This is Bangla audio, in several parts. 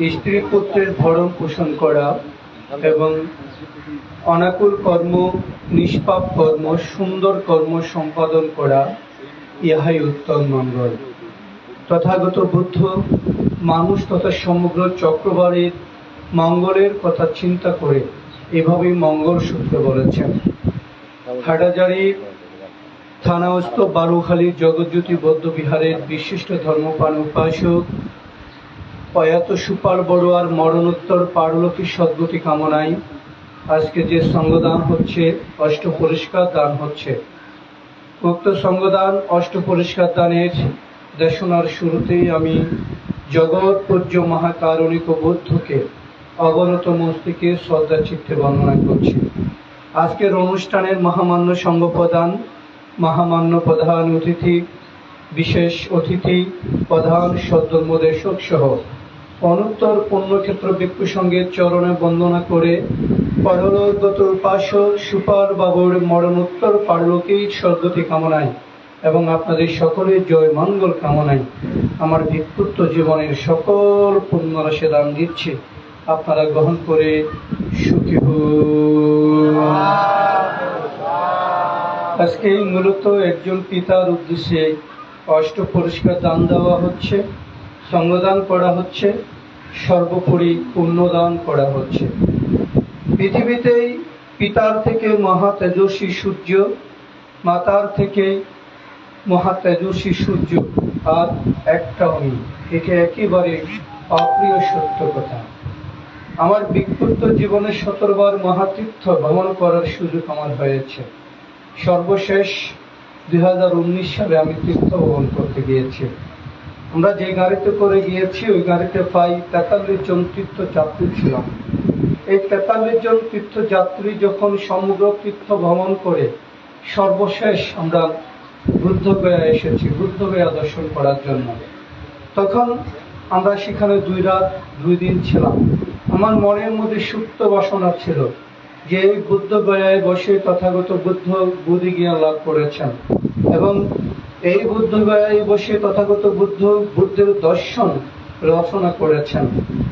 স্ত্রী পুত্রের ভরণ পোষণ করা এবং অনাকুল কর্ম, নিষ্পাপ কর্ম, সুন্দর কর্ম সম্পাদন করা, ইহাই উত্তম মঙ্গল। তথাগত বুদ্ধ মানুষ তথা সমগ্র চক্রবারের মঙ্গলের কথা চিন্তা করে এভাবেই মঙ্গল সূত্র বলেছেন। হাটাজারি থানাস্থ বারুখালী জগজ্যোতি বৌদ্ধ বিহারের বিশিষ্ট ধর্মপান উপাসক প্রয়াত সুপার বড়ুয়ার মরণোত্তর পারলকী সদ্গতি কামনায় আজকে যে সঙ্গদান হচ্ছে, অষ্ট পরিষ্কার দান হচ্ছে। উক্ত সঙ্গদান, অষ্ট পরিষ্কার দানের দেশনার শুরুতেই আমি জগৎ পূজ্য মহাকারণিক বুদ্ধকে অবনত মস্তিকে শ্রদ্ধা চিত্তে বর্ণনা করছি। আজকের অনুষ্ঠানের মহামান্য সঙ্গ প্রদান মহামান্য প্রধান অতিথি, বিশেষ অতিথি, প্রধান সদ্যমদেশক সহ অনুত্তর পুণ্যক্ষেত্র ভিক্ষু সঙ্গের চরণে বন্দনা করে পরলোকগত উপাসক সুপার বাবুর মরণোত্তর পারলোকেই স্বর্গতি কামনায় এবং আপনাদের সকলের জয় মঙ্গল কামনায় আমার ভিক্ষুত্ব জীবনের সকল পুণ্য রাশি দান দিচ্ছে। আপনারা গ্রহণ করে সুখী আজকে মূলত একজন পিতার উদ্দেশ্যে অষ্ট পরিষ্কার দান দেওয়া হচ্ছে, সঙ্গদান করা হচ্ছে। সর্বোপরি পুণ্যদান করা হচ্ছে। পৃথিবীতেই পিতার থেকে মহা তেজস্বী সূর্য, মাতার থেকে মহা তেজস্বী সূর্য আর একটাও নেই। এটা একেবারে অপ্রিয় সত্য কথা। আমার বিক্ষুব্ধ জীবনে শতবার মহাতীর্থ ভ্রমণ করার সুযোগ আমার হয়েছে। সর্বশেষ দুই হাজার উনিশ সালে আমি তীর্থ ভ্রমণ করতে গিয়েছি। আমরা যে গাড়িতে করে গিয়েছি, ওই গাড়িতে প্রায় তেতাল্লিশ জন তীর্থযাত্রী ছিলাম। এই তেতাল্লিশ জন তীর্থযাত্রী যখন সমগ্র তীর্থ ভ্রমণ করে, সর্বশেষ আমরা বুদ্ধগয়া এসেছি বুদ্ধগয়া দর্শন করার জন্য। তখন আমরা সেখানে দুই রাত, দুই দিন ছিলাম। আমার মনের মধ্যে সুপ্ত বাসনা ছিল যে এই বুদ্ধ গয়ায় বসে তথাগত বুদ্ধ বুদ্ধি জ্ঞান লাভ করেছেন এবং এই বুদ্ধ গয়ায় বসে তথাগত বুদ্ধ বুদ্ধের দর্শন রচনা করেছেন,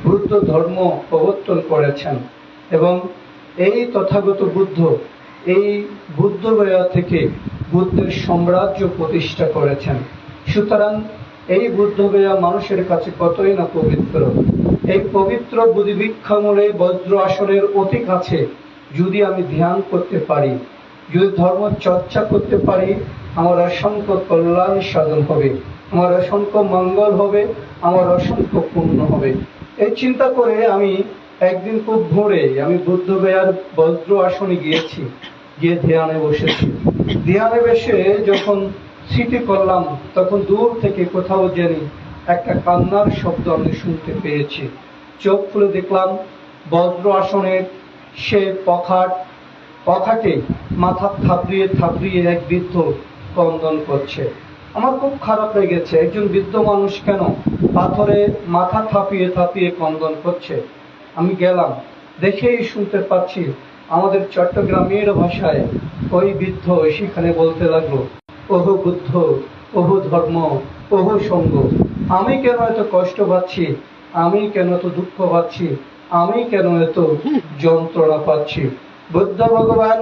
বুদ্ধ ধর্ম প্রবর্তন করেছেন এবং এই তথাগত বুদ্ধ, এই বুদ্ধ গয়া থেকে বুদ্ধের সাম্রাজ্য প্রতিষ্ঠা করেছেন। সুতরাং এই বুদ্ধ গয়া মানুষের কাছে কতই না পবিত্র। এই পবিত্র বুদ্ধিবৃক্ষামূলে বজ্র আসনের অতি কাছে যদি আমি ধ্যান করতে পারি, যদি ধর্ম চর্চা করতে পারি আমার অসংখ্য কল্যাণ সাধন হবে। আমার অসংখ্য মঙ্গল হবে, আমার অসংখ্য পূর্ণ হবে। এই চিন্তা করে আমি একদিন খুব ভোরে, আমি বুদ্ধ বুদ্ধগয়ার বজ্র আসনে গিয়েছি, গিয়ে ধ্যানে বসেছি। ধ্যানে বসে যখন স্মৃতি করলাম, তখন দূর থেকে কোথাও জানি একটা কান্নার শব্দ আমি শুনতে পেয়েছি। চোখ খুলে দেখলাম, বজ্র আসনের সে পখাট, পখাটে মাথা থাপড়িয়ে থাপড়িয়ে এক বৃদ্ধ ক্রন্দন করছে। আমার খুব খারাপ লেগেছে, একজন বৃদ্ধ মানুষ কেন পাথরে মাথা থাপিয়ে থাপিয়ে ক্রন্দন করছে? আমি গেলাম, দেখেই শুনতে পাচ্ছি আমাদের চট্টগ্রামের ভাষায় ওই বৃদ্ধ সেখানে বলতে লাগল, ওহো বুদ্ধ, ওহো ধর্ম, ওহো সঙ্গ, আমি কেন এত কষ্ট পাচ্ছি? আমি কেন এত দুঃখ পাচ্ছি? আমি কেন এত যন্ত্রণা পাচ্ছি? বুদ্ধ ভগবান,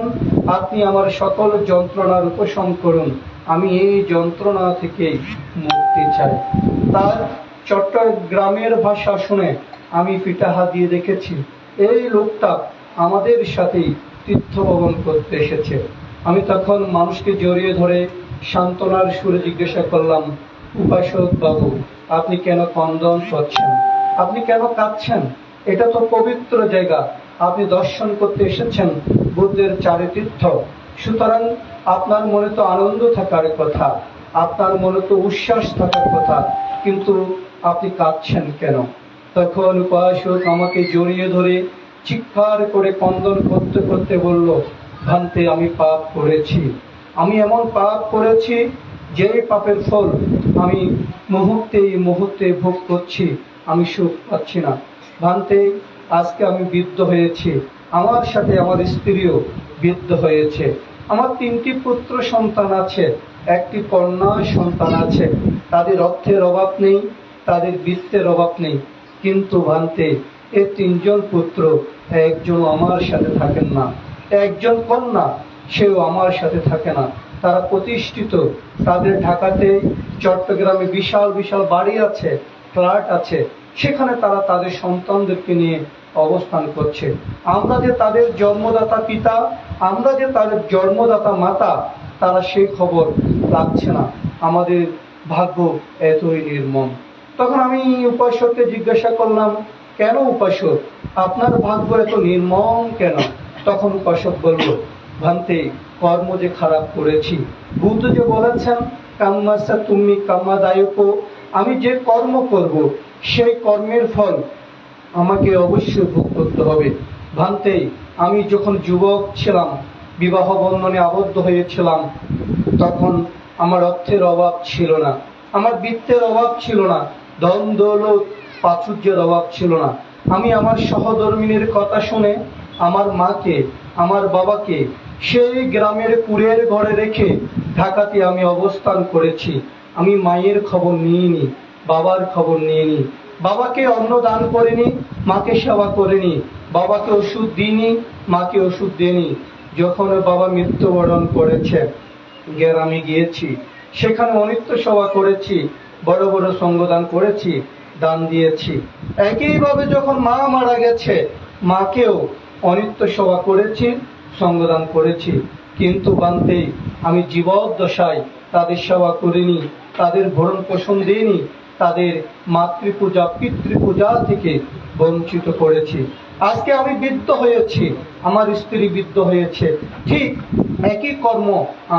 আপনি আমার সকল যন্ত্রণার উপশম করুন। আমি এই যন্ত্রণা থেকে মুক্তি চাই। তার চট্টগ্রামের ভাষা শুনে আমি পিতাহা দিয়ে দেখেছি, এই লোকটা আমাদের সাথেই তীর্থ ভ্রমণ করতে এসেছে। আমি তখন মানুষকে জড়িয়ে ধরে সান্ত্বনার সুরে জিজ্ঞাসা করলাম, উপাসক বাবু, আপনি কেন কন্দন করছেন? আপনি কেন কাঁদছেন? এটা তো পবিত্র জায়গা। আপনি দর্শন করতে এসেছেন বুদ্ধের চারিতীর্থ সুতরাং আপনার মনে তো আনন্দ থাকার কথা, আপনার মনে তো উচ্ছ্বাস থাকার কথা, কিন্তু আপনি কাঁদছেন কেন? তখন উপাসক আমাকে জড়িয়ে ধরে চিৎকার করে কন্দন করতে করতে বলল ভান্তে আমি পাপ করেছি। আমি এমন পাপ করেছি যে পাপের ফল আমি মুহূর্তে মুহূর্তে ভোগ করছি, আমি সুখ পাচ্ছি না। ভান্তে আজকে আমি বৃদ্ধ হয়েছি। আমার সাথে আমার স্ত্রীও বৃদ্ধ হয়েছে। আমার তিনটি পুত্র সন্তান আছে, একটি কন্যা সন্তান আছে। তাদের অর্থের অভাব নেই, তাদের বৃত্তের অভাব নেই। কিন্তু ভান্তে, এ তিনজন পুত্র একজন আমার সাথে থাকেন না। একজন কন্যা, সেও আমার সাথে থাকে না। তারা প্রতিষ্ঠিত। তাদের ঢাকাতে চট্টগ্রামে বিশাল বিশাল বাড়ি আছে। ফ্ল্যাট আছে, সেখানে তারা তাদের সন্তানদেরকে নিয়ে অবস্থান করছে। আমরা যে তাদের জন্মদাতা পিতা, আমরা যে তাদের জন্মদাতা মাতা, তারা সেই খবর রাখছে না। আমাদের ভাগ্য এতই নির্মম। তখন আমি উপাসককে জিজ্ঞাসা করলাম, কেন উপাসক আপনার ভাগ্য এত নির্মম কেন? তখন উপাসক বলল ভান্তে কর্ম যে খারাপ করেছি। বুদ্ধ যে বলেছেন কাম্মাসা তুমি কাম্মাদায়ক আমি যে কর্ম করব, সেই কর্মের ফল আমাকে অবশ্যই ভোগ করতে হবে। ভান্তে আমি যখন যুবক ছিলাম, বিবাহ বন্ধনে আবদ্ধ হয়েছিলাম, তখন আমার অর্থের অভাব ছিল না। আমার বৃত্তের অভাব ছিল না, ধন দৌলত, প্রাচুর্যের অভাব ছিল না। আমি আমার সহধর্মিনীর কথা শুনে আমার মাকে, আমার বাবাকে সেই গ্রামের কুড়ের ঘরে রেখে ঢাকাতে আমি অবস্থান করেছি। আমি মায়ের খবর নিইনি, বাবার খবর নিইনি। বাবাকে অন্ন দান করিনি, মাকে সেবা করিনি। বাবাকে ওষুধ দিইনি, মাকে ওষুধ দিইনি। যখন বাবা মৃত্যুবরণ করেছে, গ্রামে গিয়েছি। সেখানে অনিত্য সেবা করেছি, বড় বড় সঙ্গদান করেছি, দান দিয়েছি। একইভাবে যখন মা মারা গেছে, মাকেও অনিত্য সেবা করেছি, সঙ্গদান করেছি। কিন্তু বান্তেই আমি জীবদ্দশায় তাদের সেবা করিনি তাদের ভরণ পোষণ দিইনি তাদের মাতৃপূজা, পিতৃপূজা থেকে বঞ্চিত করেছি। আজকে আমি বৃদ্ধ হয়েছি, আমার স্ত্রী বৃদ্ধ হয়েছে। ঠিক একই কর্ম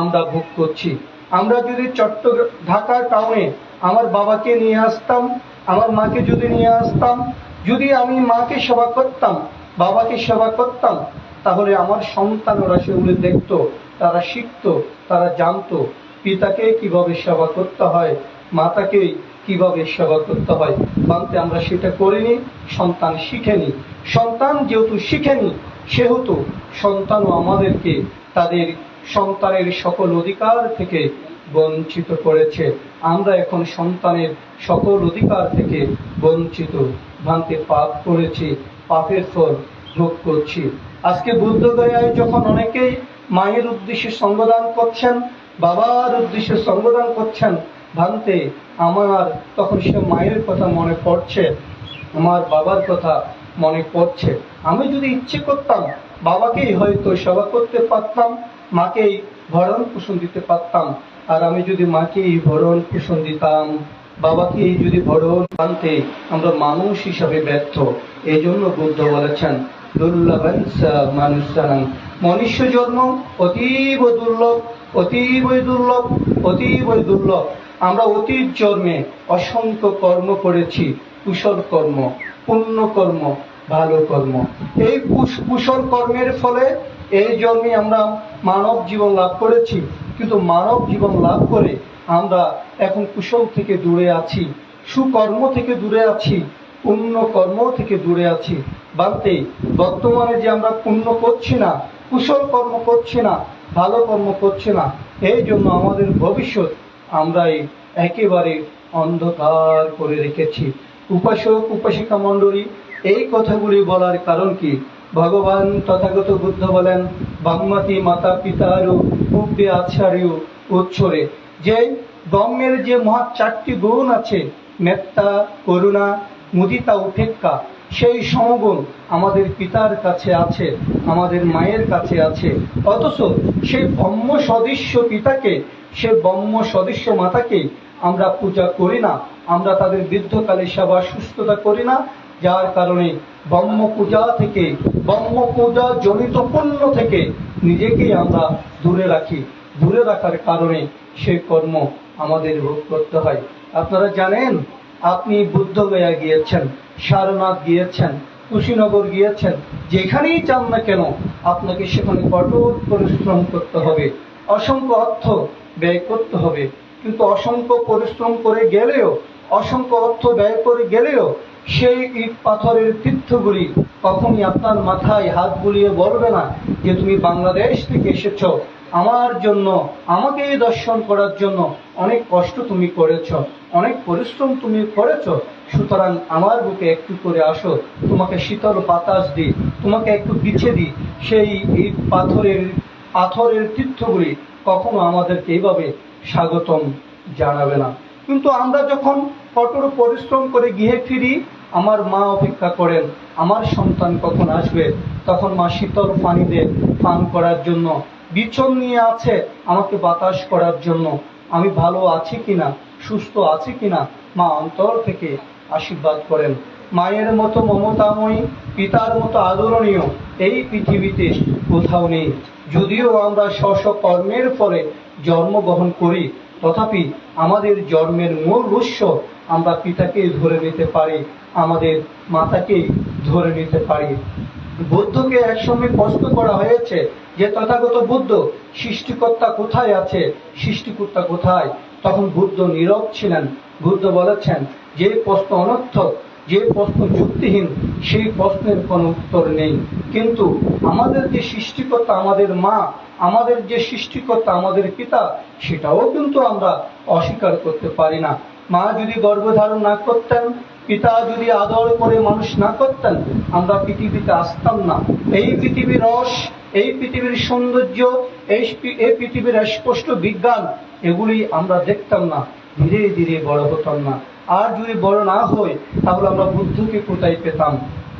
আমরা ভোগ করছি। আমরা যদি চট্টগ্রাম ঢাকা টাউনে আমার বাবাকে নিয়ে আসতাম, আমার মাকে যদি নিয়ে আসতাম, যদি আমি মাকে সেবা করতাম, বাবাকে সেবা করতাম, তাহলে আমার সন্তানরা সেগুলি দেখতো, তারা শিখতো, তারা জানতো পিতাকে কীভাবে সেবা করতে হয়, মাতাকে কীভাবে সেবা করতে হয়, মানতে আমরা সেটা করিনি, সন্তান শিখেনি। সন্তান যেহেতু শিখেনি, সেহেতু সন্তানও আমাদেরকে তাদের সন্তানের সকল অধিকার থেকে বঞ্চিত করেছে। আমরা এখন সন্তানের সকল অধিকার থেকে বঞ্চিত ভাঙতে পাপ করেছি, পাপের ফল ভোগ করছি। আজকে বুদ্ধ গয়ায় যখন অনেকেই মায়ের উদ্দেশ্যে সঙ্গদান করছেন বাবার উদ্দেশ্যে সঙ্গদান করছেন ভাঙতে আমার তখন সে মায়ের কথা মনে পড়ছে, আমার বাবার কথা মনে পড়ছে। আমি যদি ইচ্ছে করতাম, বাবাকেই হয়তো সেবা করতে পারতাম, মাকেই ভরণ পোষণ দিতে পারতাম। আর আমি যদি মাকেই ভরণ পোষণ দিতাম বাবাকে যদি ভরণ আনতে আমরা মানুষ হিসাবে ব্যর্থ এই জন্য বুদ্ধ বলেছেন দুর্লভঞ্চ মানুষানাং মনুষ্য জন্ম অতীব দুর্লভ অতীবই দুর্লভ অতীবই দুর্লভ। আমরা অতীত জন্মে অসংখ্য কর্ম করেছি, কুশল কর্ম, পুণ্য কর্ম, ভালো কর্ম। এই কুশ- কুশল কর্মের ফলে এই জন্মে আমরা মানব জীবন লাভ করেছি, কিন্তু মানব জীবন লাভ করে আমরা এখন কুশল থেকে দূরে আছি, সুকর্ম থেকে দূরে আছি, পুণ্য কর্ম থেকে দূরে আছি। বালতে বর্তমানে যে আমরা পুণ্য করছি না, কুশল কর্ম করছি না ভালো কর্ম করছে না। এই জন্য আমাদের ভবিষ্যৎ আমরাই একেবারে অন্ধকার করে রেখেছি। উপাসক, উপাসিকা মণ্ডলী, এই কথাগুলি বলার কারণ কি? ভগবান তথাগত বুদ্ধ বলেন বাম্মাতি মাতা পিতারু পূর্বে আচার্য উচ্ছরে। যে ব্রহ্মের যে মহা চারটি গুণ আছে, মেত্তা, করুণা, মুদিতা উপেক্ষা সেই সমগুণ আমাদের পিতার কাছে আছে, আমাদের মায়ের কাছে আছে। অথচ সেই ব্রহ্ম সদৃশ্য পিতাকে সে ব্রহ্ম সদৃশ্য মাতাকে আমরা পূজা করি না, আমরা তাদের বৃদ্ধকালে সেবা সুস্থতা করি না, যার কারণে ব্রহ্ম পূজা থেকে, ব্রহ্ম পূজা জনিত পুণ্য থেকে নিজেকেই আমরা দূরে রাখি। দূরে রাখার কারণে সেই কর্ম আমাদের ভোগ করতে হয়। আপনারা জানেন আপনি বুদ্ধগয়া গিয়েছেন, সারনাথ গিয়েছেন, কুশীনগর গিয়েছেন, যেখানেই চান না কেন, আপনাকে সেখানে কঠোর পরিশ্রম করতে হবে। অসংখ্য অর্থ ব্যয় করতে হবে, কিন্তু অসংখ্য পরিশ্রম করে গেলেও, অসংখ্য অর্থ ব্যয় করে গেলেও, সেই ইট পাথরের তীর্থগুলি কখনই আপনার মাথায় হাত বুলিয়ে বলবে না যে তুমি বাংলাদেশ থেকে এসেছ। আমার জন্য, আমাকে দর্শন করার জন্য অনেক কষ্ট তুমি করেছ, অনেক পরিশ্রম তুমি করেছ। সুতরাং আমার বুকে একটু করে আসো, তোমাকে শীতল বাতাস দিই তোমাকে একটু বিছে দিই সেই এই পাথরের পাথরের তীর্থগুলি কখনো আমাদেরকে এইভাবে স্বাগতম জানাবে না। কিন্তু আমরা যখন কঠোর পরিশ্রম করে গৃহে ফিরি, আমার মা অপেক্ষা করেন, আমার সন্তান কখন আসবে? তখন মা শীতল পানিতে পান করার জন্য বিছন নিয়ে আছে আমাকে বাতাস করার জন্য। আমি ভালো আছি কিনা, সুস্থ আছি কিনা, মা অন্তর থেকে আশীর্বাদ করেন। মায়ের মতো মমতাময়ী, পিতার মতো আদরণীয় এই পৃথিবীতে কোথাও নেই। যদিও আমরা স্ব কর্মের ফলে জন্মগ্রহণ করি, তথাপি আমাদের জন্মের মূল উৎস আমরা পিতাকেই ধরে নিতে পারি, আমাদের মাতাকেই ধরে নিতে পারি। বুদ্ধকে একসময় প্রশ্ন করা হয়েছে যে তথাগত বুদ্ধ, সৃষ্টিকর্তা কোথায় আছে? সৃষ্টিকর্তা কোথায়? তখন বুদ্ধ নীরব ছিলেন। বুদ্ধ বলেছেন, যে প্রশ্ন অনর্থক যে প্রশ্ন যুক্তিহীন, সেই প্রশ্নের কোনো উত্তর নেই। কিন্তু আমাদের যে সৃষ্টিকর্তা আমাদের মা, আমাদের যে সৃষ্টিকর্তা আমাদের পিতা, সেটাও কিন্তু আমরা অস্বীকার করতে পারি না। মা যদি গর্ভধারণ না করতেন পিতা যদি আদর করে মানুষ না করতেন, আমরা পৃথিবীতে আসতাম না। এই পৃথিবীর রস, এই পৃথিবীর সৌন্দর্য, এই পৃথিবীর স্পষ্ট বিজ্ঞান, এগুলি আমরা দেখতাম না। ধীরে ধীরে বড় হতাম না। আর যদি বড় না হই তাহলে আমরা বুদ্ধকে কোথায় পেতাম?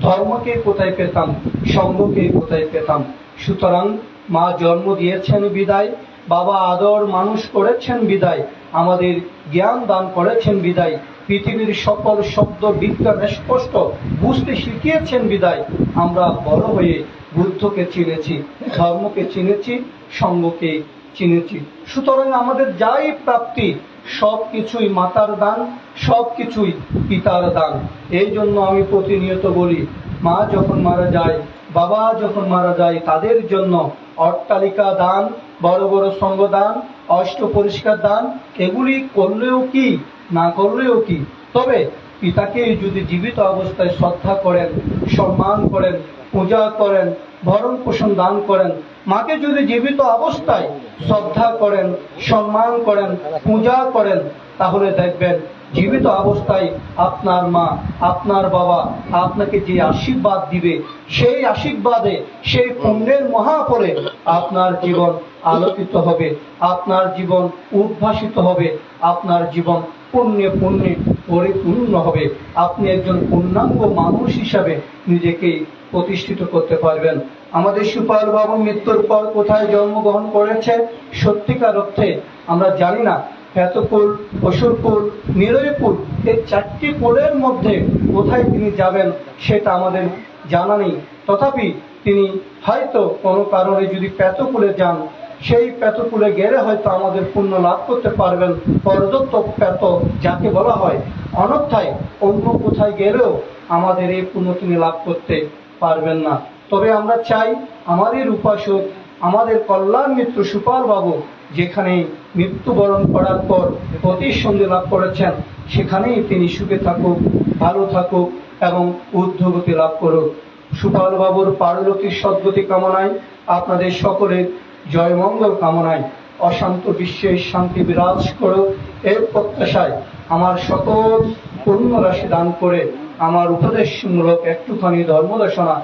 ধর্মকে কোথায় পেতাম? সঙ্গকে কোথায় পেতাম? সুতরাং মা জন্ম দিয়েছেন বিদায়, বাবা আদর মানুষ করেছেন বিদায়, আমাদের জ্ঞান দান করেছেন বিদায় পৃথিবীর সকল শব্দ বিজ্ঞান স্পষ্ট। বুঝতে শিখিয়েছেন বিদায়। আমরা বড় হয়ে বুদ্ধকে চিনেছি, ধর্মকে চিনেছি, সঙ্গকে চিনেছি। সুতরাং আমাদের যাই প্রাপ্তি সব কিছুই মাতার দান সব কিছুই পিতার দান। এই জন্য আমি প্রতিনিয়ত বলি, মা যখন মারা যায়, বাবা যখন মারা যায়, তাদের জন্য অট্টালিকা দান, বড় বড় সঙ্গ দান অষ্ট পরিষ্কার দান, এগুলি করলেও কি না করলেও কি? তবে পিতাকে যদি জীবিত অবস্থায় শ্রদ্ধা করেন, সম্মান করেন, পূজা করেন, ভরণ পোষণ দান করেন, মাকে যদি জীবিত অবস্থায় শ্রদ্ধা করেন, সম্মান করেন, পূজা করেন, তাহলে দেখবেন জীবিত অবস্থায় আপনার মা, আপনার বাবা আপনাকে যে আশীর্বাদ দিবে, সেই আশীর্বাদে, সেই পুণ্যের মহাপরে আপনার জীবন আলোকিত হবে, আপনার জীবন উদ্ভাসিত হবে, আপনার জীবন পুণ্যে পুণ্যে পরিপূর্ণ হবে। আপনি একজন পূর্ণাঙ্গ মানুষ হিসাবে নিজেকে প্রতিষ্ঠিত করতে পারবেন। আমাদের সুপাল বাবু মৃত্যুর পর কোথায় জন্মগ্রহণ করেছে? সত্যিকার অর্থে আমরা জানি না। হেতকুল অসুরকুল নিরয়কুল এই চারটি কুলের মধ্যে কোথায় তিনি যাবেন সেটা আমাদের জানা নেই। তথাপি তিনি হয়তো কোনো কারণে যদি পেতকুলে যান, সেই পেতকুলে গেলে হয়তো আমাদের পুণ্য লাভ করতে পারবেন। পরদত্ত পেত যাকে বলা হয়, অনর্থায় অন্য কোথায় গেলেও আমাদের এই পুণ্য তিনি লাভ করতে পারবেন না। তবে আমরা চাই আমাদের উপাসক আমাদের কল্যাণ মিত্র সুপাল বাবু যেখানে মৃত্যুবরণ করার পর সঙ্গে লাভ করেছেন, সেখানেই তিনি সুখে থাকুক, ভালো থাকুক এবং ঊর্ধ্বগতি লাভ করুক। সুপাল বাবুর পারলতির সদ্গতি কামনায়, আপনাদের সকলের জয়মঙ্গল কামনায় অশান্ত বিশ্বে শান্তি বিরাজ করুক। এর প্রত্যাশায় আমার সকল পূর্ণ রাশি দান করে আমার উপদেশমূলক একটুখানি ধর্মদেশনা